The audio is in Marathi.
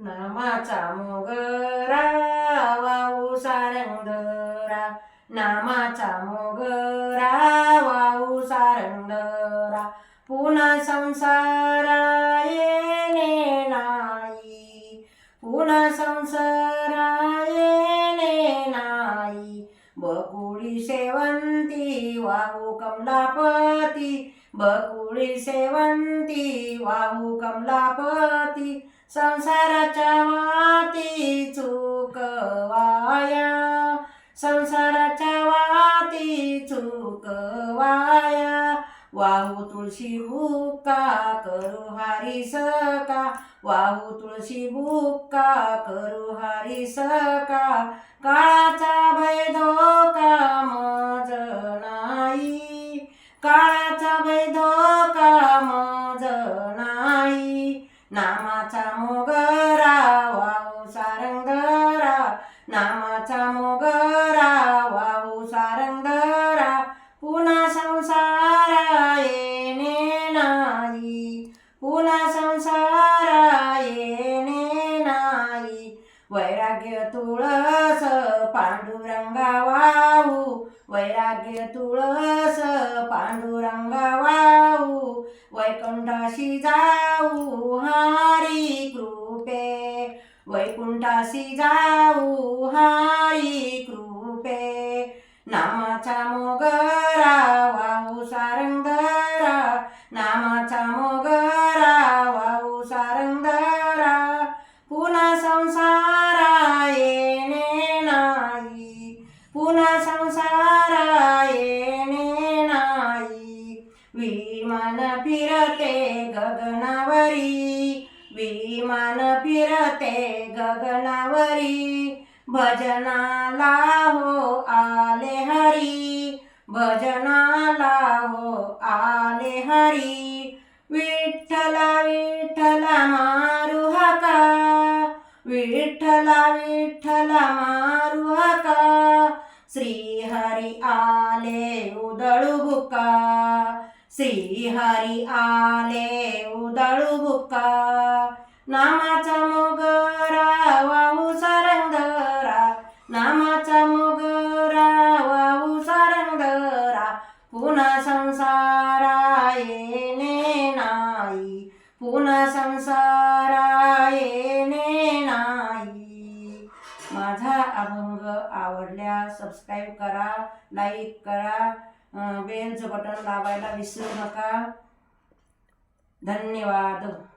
नामाचा मोगरा वाऊ सारंगरा नामाचा मोगरा वाऊ सारंगरा पुन्हा संसारा येणे नाही. पुन्हा संसारा येणे नाही. बकुळी शेवंती वाहू कमलापती. बकुळी शेवंती वाहू कमलापती. संसाराच्या वाती चुकवाया संसाराच्या वाती चुकवाया वाहू तुळशी बुक्का करू हारी सका. वाहू तुळशी बुक्का करू हारी सका. काळाचा भय नामाचा मोगरा वाऊ सारंगरा नामाचा मोगरा वाऊ सारंगरा पुन्हा संसार येणे नाही पुन्हा संसार येणे नाही. वैराग्य तुळस पांडुरंगा वाऊ वैराग्य तुळस पांडुरंगा वाऊ वैकुंठाशी जाऊ वैकुंठाशी जाऊ हाई कृपे. नामाचा मोगरा वाऊ सारंगरा नामाचा मोगरा वाहू सारंगरा पुन्हा संसारा येणे नाही. पुन्हा संसारा येणे नाही. विमान फिरते गगनावरी. विमान फिरते गगनावरी भजनाला हो आले हरी भजनाला हो आले हरी. विठ्ठला विठ्ठला मारू हका विठ्ठला विठ्ठला मारू हका श्रीहरी आले उदळू बुका. श्रीहरी आले उदळू बुक्का. नामाचा मोगरा वाहू सारंगरा. नामाचा मोगरा वाऊ सारंगरा. पुन्हा संसारा येणे नाही. पुन्हा संसारा येणे नाही. माझा अभंग आवडल्या सबस्क्राईब करा लाईक करा. बेलचं बटन दाबायला विसरू नका. धन्यवाद.